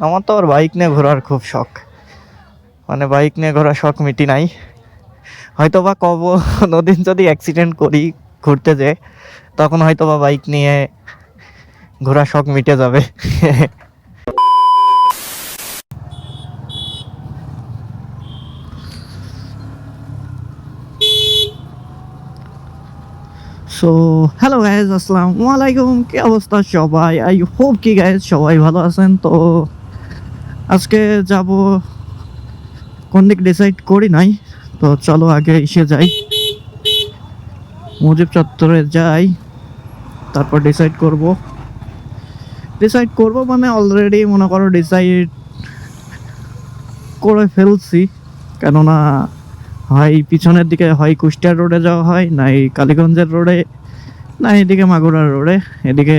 আমার তো আর বাইক নিয়ে ঘোরার খুব শখ। মানে বাইক নিয়ে ঘোরার শখ মিটি নাই। হয়তো বা কব, কোনোদিন যদি অ্যাক্সিডেন্ট করি ঘুরতে যে তখন হয়তো বা বাইক নিয়ে ঘোরার শখ মিটে যাবে। সো হ্যালো গাইজ আসসালামু আলাইকুম। কি অবস্থা সবাই? আই হোপ কি গাইজ সবাই ভালো আছেন। তো আজকে যাব কোন দিক ডিসাইড করি নাই, তো চলো আগে এসে যাই। মুজিব চত্বরে যাই, তারপর ডিসাইড করব। ডিসাইড করব মানে অলরেডি মনে করো ডিসাইড করে ফেলছি, কেননা হয় পিছনের দিকে হয় কুষ্টিয়া রোডে যাওয়া হয়, নাই কালীগঞ্জের রোডে না এদিকে মাগুরার রোডে এদিকে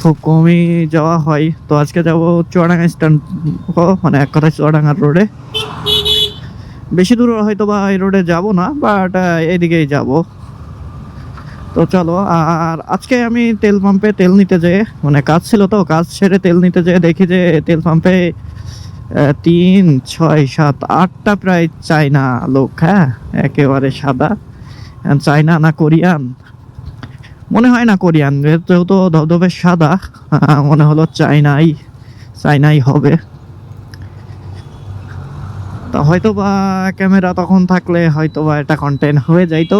খুব কমই যাওয়া হয়। তো আজকে যাব চুয়াডাঙ্গা স্ট্যান্ড মানে এক কথায় চুয়াডাঙ্গার রোডে। বেশি দূর হয়তো বা এই রোডে যাব না বাট এদিকেই যাব। তো চলো, আর আজকে আমি তেল পাম্পে তেল নিতে যেয়ে মানে কাজ ছিল তো, কাজ ছেড়ে তেল নিতে যেয়ে দেখি যে তেল পাম্পে তিন, ছয়, সাত, আটটা প্রায় চাইনা লোক হ্যাঁ একেবারে সাদা। চাইনা না কোরিয়ান। মনে হয় না কোরিয়ান, যেহেতু ধবধবে সাদা, মনে হলো চাইনাই চাইনাই হবে। তা হয়তো বা ক্যামেরা তখন থাকলে হয়তো বা এটা কন্টেন্ট হয়ে যাইতো।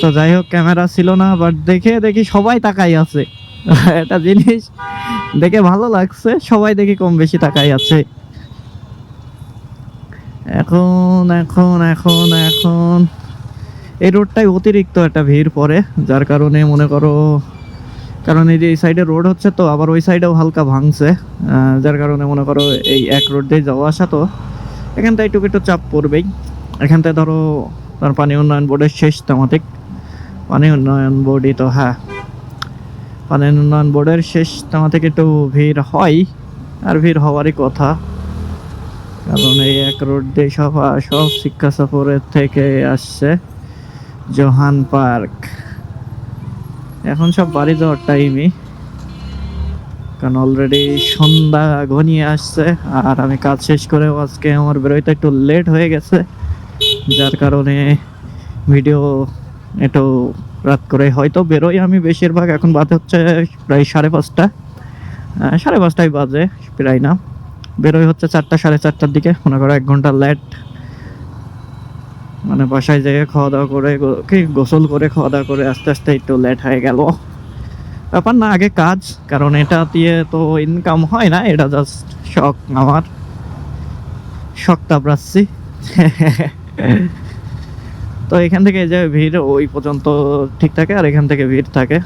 তো যাই হোক, ক্যামেরা ছিল না বাট দেখে দেখি সবাই তাকাই আছে। একটা জিনিস দেখে ভালো লাগছে, সবাই দেখি কম বেশি তাকাই আছে। এখন এখন এখন এখন। এই রোডটাই অতিরিক্ত একটা ভিড় পড়ে, যার কারণে মনে করো, কারণ এই যে এই সাইডে রোড হচ্ছে তো, আবার ওই সাইডেও হালকা ভাঙছে যার কারণে মনে করো এই এক রোড দিয়ে যাওয়া আসা তো, এখানটায় একটু একটু চাপ পড়বেই। এখানটায় ধরো, তার পানি উন্নয়ন বোর্ডের শেষ তেমাতিক। পানি উন্নয়ন বোর্ডই তো হ্যাঁ। পানি উন্নয়ন বোর্ডের শেষ তেমা থেকে একটু ভিড় হয়, আর ভিড় হওয়ারই কথা। কারণ এই এক রোড দিয়ে সব সব শিক্ষা সফরের থেকে আসছে। Johan park. এখন সব বাড়ি যাওয়ার টাইমই কারণ অলরেডি সন্ধ্যা ঘনিয়ে আসছে, আর আমি কাজ শেষ করে আজকে আমার বেরোইতে একটু লেট হয়ে গেছে। যার কারণে ভিডিও একটু রাত করে হয়তো বেরোই আমি বেশিরভাগ, এখন বাজে হচ্ছে প্রায় সাড়ে পাঁচটা। সাড়ে পাঁচটাই বাজে, প্রায় না। বেরোই হচ্ছে চারটা, সাড়ে চারটার দিকে। মনে করো এক ঘণ্টা লেট মানে বাসায় যেয়ে খাওয়া দাওয়া করে কি গোসল করে খাওয়া দাওয়া করে আস্তে আস্তে একটু লেট হয়ে গেল। ব্যাপার না, আগে কাজ, কারণ এটা দিয়ে তো ইনকাম হয় না, এটা জাস্ট শখ আমার। শখ তাপড়াচ্ছি তো এখান থেকে যে ভিড়, ওই পর্যন্ত ঠিক থাকে, আর এখান থেকে ভিড় থাকে।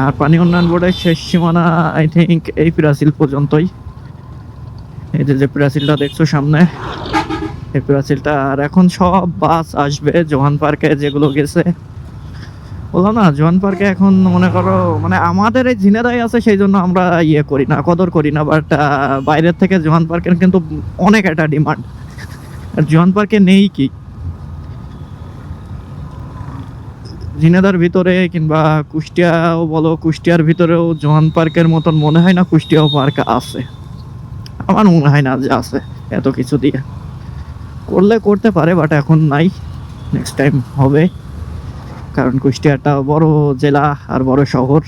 আর পানি উন্নয়ন বোর্ডের শেষ সীমানা আই থিঙ্ক এই প্রাচীল পর্যন্তই। এই যে যে প্রাচীলটা দেখছ সামনে। এই আর এখন সব বাস আসবে জোহান পার্কে যেগুলো গেছে। বললাম না, জোহান পার্কে এখন মনে করো মানে আমাদের এই ঝিনেদাই আছে, সেই জন্য আমরা ইয়ে করি না, কদর করি না বাট বাইরের থেকে জোহান পার্কের কিন্তু অনেক একটা ডিমান্ড। আর জোহান পার্কে নেই কি? ঝিনেদার ভিতরে কিংবা কুষ্টিয়াও বলো, কুষ্টিয়ার ভিতরেও জোহান পার্কের মতন মনে হয় না কুষ্টিয়াও পার্ক আছে। আমার মনে হয় না যে আছে, এত কিছু দিয়ে। করলে করতে পারে বাট এখন নাই। নেক্সট টাইম হবে। কারণ কুষ্টিয়াটা বড় জেলা আর বড় শহর।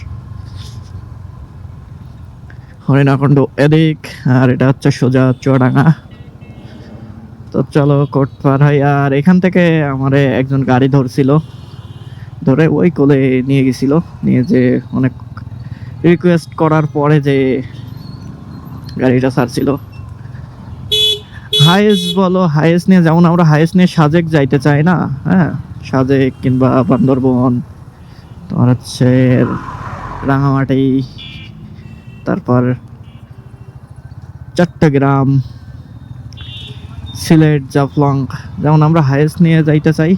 হরিণাখণ্ড এদিক, আর এটা হচ্ছে সোজা চুয়াডাঙ্গা। তো চলো কোট হয় আর এখান থেকে আমারে একজন গাড়ি ধরছিল। ধরে ওই কোলে নিয়ে গেছিল। নিয়ে যে অনেক রিকোয়েস্ট করার পরে যে গাড়িটা ছাড়ছিল। হাইস বলো হাইস নিয়ে যেমন আমরা হাইস নিয়ে সাজেক যাইতে চাই না হ্যাঁ? সাজেক কিংবা বান্দরবন, তোমার হচ্ছে রাঙামাটি, তারপর চট্টগ্রাম, সিলেট, জাফলং, যেমন আমরা হাইস নিয়ে যাইতে চাই,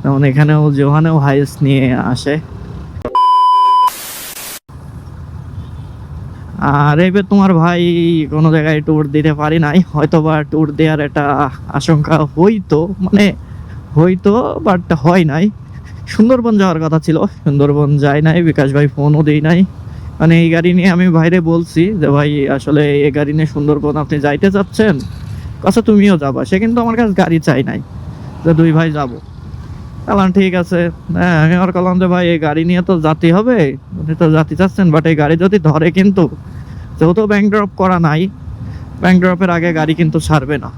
তেমন এখানেও জোহানেও হাইস নিয়ে আসে। আর এবার তোমার ভাই কোনো জায়গায় ট্যুর দিতে পারি নাই হয়তো বা ট্যুর দেওয়ার একটা আশঙ্কা হইতো মানে হইতো বাট হয় নাই। সুন্দরবন যাওয়ার কথা ছিল, সুন্দরবন যায় নাই, বিকাশ ভাই ফোনও দেই নাই। মানে এই গাড়ি নিয়ে আমি বাইরে বলছি যে, ভাই, আসলে এই গাড়ি নিয়ে সুন্দরবন আপনি যাইতে চাচ্ছেন? কাছে তুমিও যাবা। সে কিন্তু আমার কাছে গাড়ি চাই নাই, যে দুই ভাই যাব। বললাম ঠিক আছে। হ্যাঁ আমি আর কলাম যে, ভাই, এই গাড়ি নিয়ে তো জাতি হবে, উনি তো জাতি চাচ্ছেন বাট এই গাড়ি যদি ধরে কিন্তু যেহেতু ব্যাংক ড্রপ করা নাই ব্যাংক ড্রপের আগে গাড়ি কিন্তু ছাড়বে না।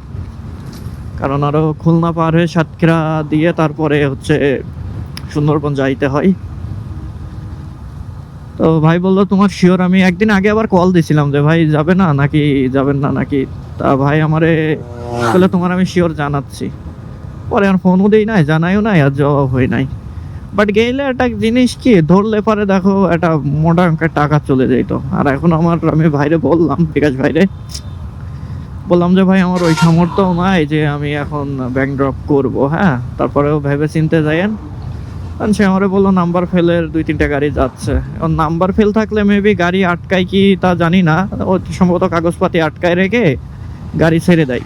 কারণ আরও খুলনা পার হয়ে সাতক্ষীরা দিয়ে তারপরে হচ্ছে সুন্দরবন যাইতে হয়। তো ভাই বলল, তোমার শিওর আমি একদিন আগে আবার কল দিছিলাম যে, ভাই যাবে না নাকি, যাবেন না নাকি? তা ভাই আমারে বলে তোমার আমি শিওর জানাচ্ছি। পরে আর ফোনও দিই নাই, জানাইও নাই, আর জবাব হয় নাই। বাট গেলে একটা জিনিস কি, ধরলে পরে দেখো একটা মোটা অঙ্কের টাকা চলে যেত আর এখন আমার, আমি ভাইরে বললাম, বিকাশ ভাইরে, বললাম যে ভাই আমার ওই সামর্থ্য নাই যে আমি এখন ব্যাংক ড্রপ করব হ্যাঁ? তারপরেও ভেবে চিনতে যাইয়েন। কারণ সে আমারে বলল নাম্বার ফেলের দুই, তিনটা গাড়ি যাচ্ছে। এখন নাম্বার ফেল থাকলে মেবি গাড়ি আটকায় কি তা জানি না। ও সম্ভবত কাগজপাতি আটকায় রেখে গাড়ি ছেড়ে দেয়।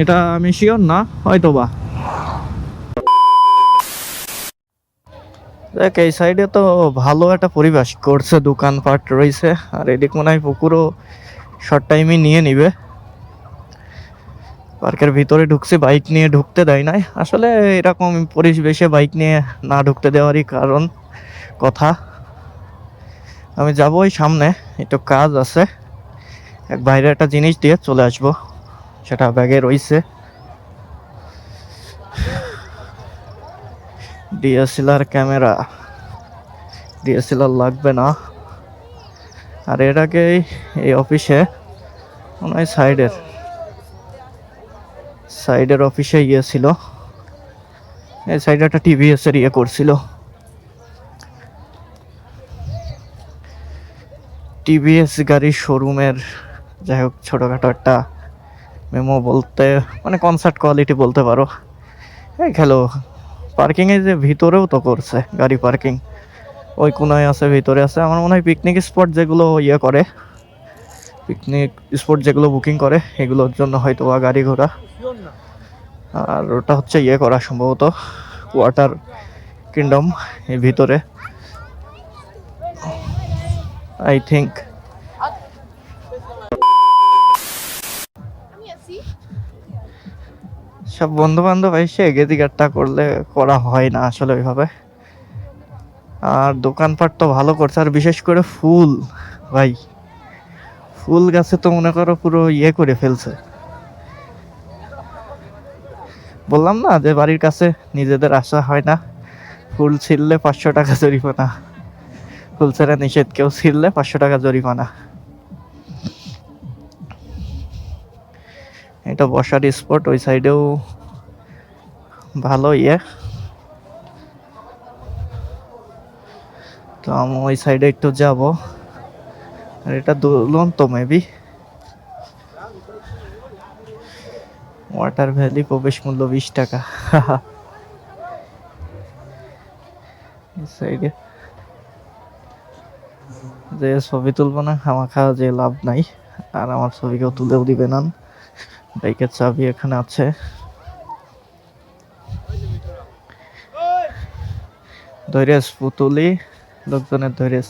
এটা আমি শিওর না হয়তো বা দেখ, এই সাইডে তো ভালো একটা পরিবেশ করছে, দোকানপাট রয়েছে। আর এদিক মনে হয় পুকুরও শর্ট টাইমই নিয়ে নিবে। পার্কের ভিতরে ঢুকছে বাইক নিয়ে ঢুকতে দেয় নাই। আসলে এরকম পরিবেশে বাইক নিয়ে না ঢুকতে দেওয়ারই কারণ, কথা। আমি যাব ওই সামনে, একটু কাজ আছে। এক বাইরে একটা জিনিস দিয়ে চলে আসব, সেটা ব্যাগে রইছে ডিএসএলআর ক্যামেরা। ডিএসএলআর লাগবে না। আর এর আগে এই অফিসে হয় সাইডের সাইডের অফিসে ইয়ে ছিল। এই সাইডে একটা টিভিএস এর ইয়ে করছিল। টিভিএস গাড়ির শোরুমের যাই হোক, ছোটোখাটো একটা মেমো বলতে মানে কনসার্ট কোয়ালিটি বলতে পারো। এই খেলো। পার্কিংয়ে যে ভিতরেও তো করছে গাড়ি পার্কিং ওই কোনায় আছে, ভিতরে আছে। আমার মনে হয় পিকনিক স্পট যেগুলো ইয়ে করে পিকনিক স্পট যেগুলো বুকিং করে, এগুলোর জন্য হয়তো বা গাড়ি ঘোড়া। আর ওটা হচ্ছে ইয়ে করা সম্ভবত ওয়াটার কিংডম এর ভিতরে। আই থিঙ্ক সব বন্ধু বান্ধব এসে গেদিগারটা করলে করা হয় না আসলে ওইভাবে। আর দোকানপাট তো ভালো করছে, আর বিশেষ করে ফুল, ভাই। ফুল গাছে তো মনে করো পুরো ইয়ে করে ফেলছে। বললাম না যে বাড়ির কাছে নিজেদের আশা হয় না। ফুল ছিঁড়লে পাঁচশো টাকা জরিমানা। ফুল ছেড়ে নিষেধ, কেউ ছিঁড়লে পাঁচশো টাকা জরিমানা। এটা বসার স্পট ওই সাইডেও ভালো ইয়ে। তো আমি ওই সাইডে একটু যাব। আর এটা দুলন্ত মেবি ওয়াটার ভ্যালি প্রবেশ মূল্য বিশ টাকা। সাইডে যে ছবি তুলবো না খামাখা যে লাভ নাই। আর আমার ছবি কেউ তুলেও দিবে না। বাইকের চাবি এখানে আছে। ধৈর্য পুতুলি, লোকজনের ধৈর্য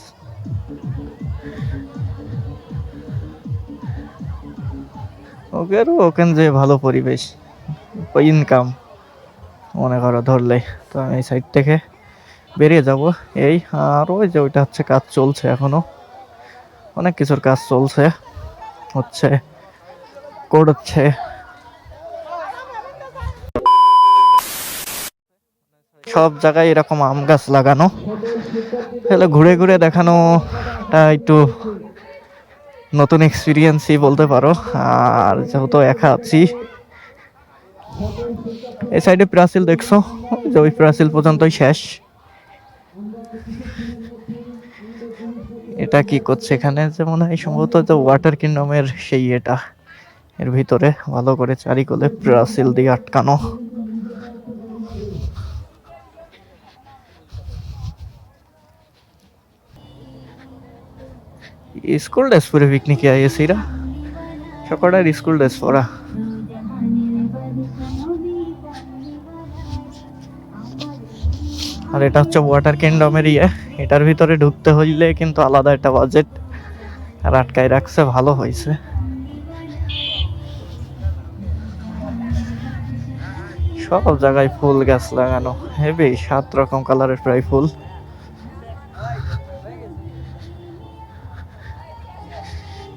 ওকেরও ওখানে যে ভালো পরিবেশ ইনকাম মনে করো ধরলে। তো আমি এই সাইড থেকে বেরিয়ে যাব। এই আর ওই যে ওইটা হচ্ছে কাজ চলছে এখনও। অনেক কিছুর কাজ চলছে, হচ্ছে। হচ্ছে সব জায়গায় এরকম আম গাছ লাগানো। তাহলে ঘুরে ঘুরে দেখানোটা একটু নতুন এক্সপিরিয়েন্সই বলতে পারো। আর যেহেতু একা আছি, এই সাইডে প্রাচীল দেখছ? যে ওই প্রাচীল পর্যন্তই শেষ। এটা কি করছে এখানে? যে মনে হয় সম্ভবত ওয়াটার কিংডমের সেই এটা এর ভিতরে ভালো করে চারিকোলে প্রাচীল দিয়ে আটকানো। স্কুল ড্রেস পরে পিকনিকে আইএস এরা সকলের স্কুল ড্রেস পরা। আর এটা হচ্ছে ওয়াটার কিংডমের ইয়ে। এটার ভিতরে ঢুকতে হইলে কিন্তু আলাদা একটা বাজেট আর আটকায় রাখছে, ভালো হয়েছে সব জায়গায় ফুল গাছ লাগানো। হেভি সাত রকম কালারের প্রায় ফুল।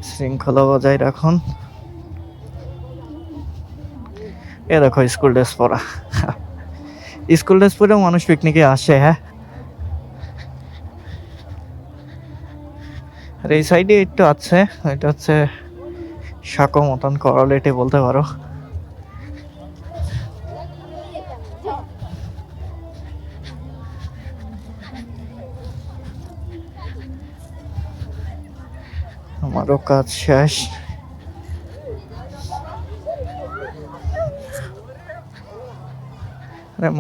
শৃঙ্খলা বজায় রাখুন। এ দেখো, স্কুল ড্রেস পরা। স্কুল ড্রেস পরেও মানুষ পিকনিকে আসে হ্যাঁ? আর এই সাইডে একটু আছে, এটা হচ্ছে সাঁকো মতন করলেটে বলতে পারো। আমারও কাজ শেষ।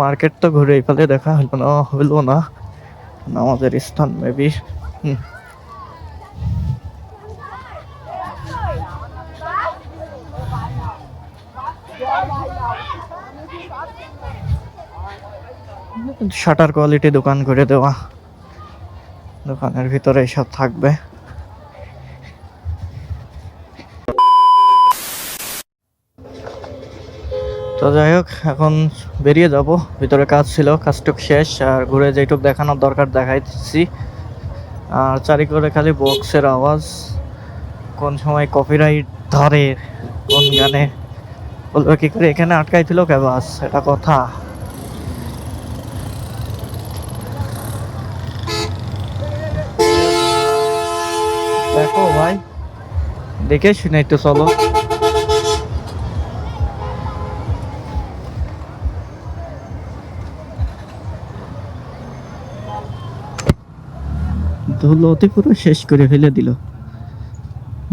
মার্কেট তো ঘুরে ফেলে দেখা হলো না হইল না। আমাদের স্থান মেবি শাটার কোয়ালিটি দোকান করে দেওয়া। দোকানের ভিতরে সব থাকবে। তো যাই হোক, এখন বেরিয়ে যাব। ভিতরে কাজ ছিল কাজটুক শেষ, আর ঘুরে যেটুক দেখানোর দরকার দেখাইছি আর চারি করে খালি বক্সের আওয়াজ, কোন সময় কপিরাইট ধরে, কোন গানে। বলবে কি করে, এখানে আটকাই ছিল কে বাস? এটা কথা। দেখো ভাই, দেখে শুনে একটু চলো। ধুলো অতি পুরো শেষ করে ফেলে দিল।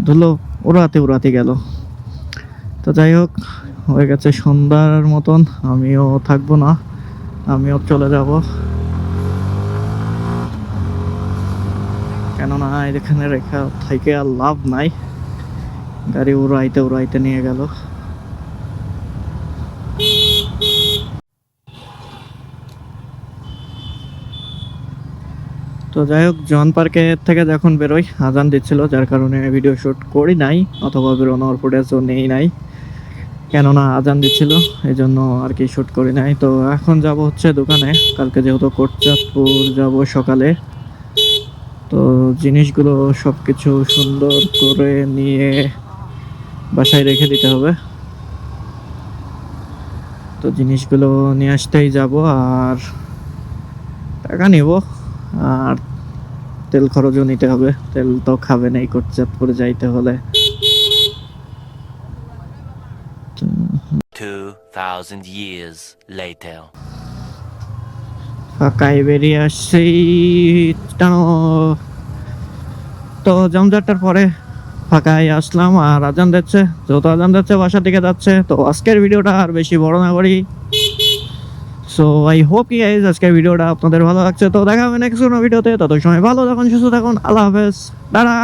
ধুলো উড়াতে উড়াতে গেল। তো যাই হোক, হয়ে গেছে সন্ধ্যার মতন, আমিও থাকব না, আমিও চলে যাব। কেননা এখানে রেখা থেকে আর লাভ নাই। গাড়ি উড়াইতে উড়াইতে নিয়ে গেল। তো যাই হোক জন পার্কে থেকে যখন বেরোই, আজান দিচ্ছিল, যার কারণে ভিডিও শুট করি নাই, অথবা বেরোনোর ফুটেজও নেই নাই। কেননা আজান দিচ্ছিল এই জন্য আর কি শ্যুট করি নাই। তো এখন যাব হচ্ছে দোকানে, কালকে যেহেতু কোটচাঁদপুর যাব সকালে। তো জিনিসগুলো সব কিছু সুন্দর করে নিয়ে বাসায় রেখে দিতে হবে। তো জিনিসগুলো নিয়ে আসতেই যাব, আর টাকা নিব। আর তেল খরচও নিতে হবে। তেল তো খাবে না এই করে যাইতে হলে। তো 2,000 years later. ফাঁকায় বেরিয়ে আসছি তো জামজাটার পরে ফাঁকায় আসলাম আর আজান দিচ্ছে যেহেতু আজান দিচ্ছে বাসার দিকে যাচ্ছে তো আজকের ভিডিওটা আর বেশি বড় না করি। সো আই হোপ কি গাইজ আজকের ভিডিওটা আপনাদের ভালো লাগছে। তো দেখা হবে নেক্সট কোনো ভিডিওতে তত সময় ভালো থাকুন, সুস্থ থাকুন। আল্লাহ হাফেজ। দাঁড়া